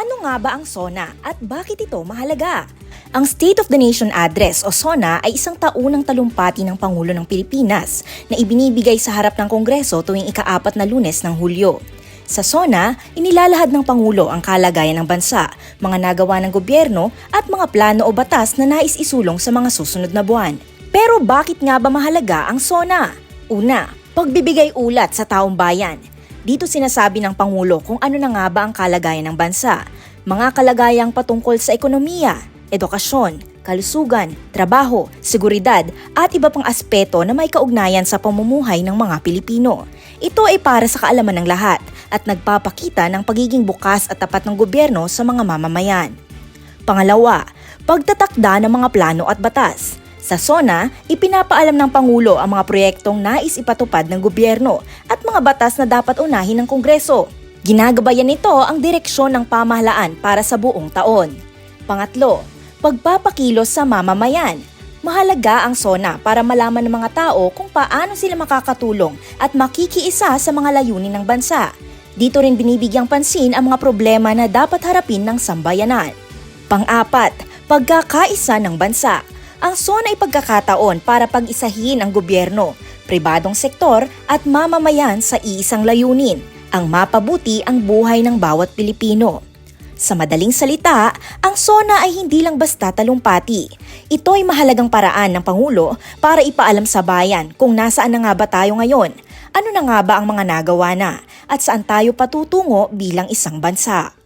Ano nga ba ang SONA at bakit ito mahalaga? Ang State of the Nation Address o SONA ay isang taunang talumpati ng Pangulo ng Pilipinas na ibinibigay sa harap ng Kongreso tuwing ikaapat na lunes ng Hulyo. Sa SONA, inilalahad ng Pangulo ang kalagayan ng bansa, mga nagawa ng gobyerno at mga plano o batas na nais isulong sa mga susunod na buwan. Pero bakit nga ba mahalaga ang SONA? Una, pagbibigay ulat sa taong bayan. Dito sinasabi ng Pangulo kung ano na nga ba ang kalagayan ng bansa, mga kalagayang patungkol sa ekonomiya, edukasyon, kalusugan, trabaho, seguridad at iba pang aspeto na may kaugnayan sa pamumuhay ng mga Pilipino. Ito ay para sa kaalaman ng lahat at nagpapakita ng pagiging bukas at tapat ng gobyerno sa mga mamamayan. Pangalawa, pagtatakda ng mga plano at batas. Sa SONA, ipinapaalam ng Pangulo ang mga proyektong nais ipatupad ng gobyerno at mga batas na dapat unahin ng Kongreso. Ginagabayan nito ang direksyon ng pamahalaan para sa buong taon. Pangatlo, pagpapakilos sa mamamayan. Mahalaga ang SONA para malaman ng mga tao kung paano sila makakatulong at makikiisa sa mga layunin ng bansa. Dito rin binibigyang pansin ang mga problema na dapat harapin ng sambayanan. Pang-apat, pagkakaisa ng bansa. Ang SONA ay pagkakataon para pag-isahin ang gobyerno, pribadong sektor at mamamayan sa iisang layunin, ang mapabuti ang buhay ng bawat Pilipino. Sa madaling salita, ang SONA ay hindi lang basta talumpati. Ito ay mahalagang paraan ng Pangulo para ipaalam sa bayan kung nasaan na nga ba tayo ngayon, ano na nga ba ang mga nagawa na, at saan tayo patutungo bilang isang bansa.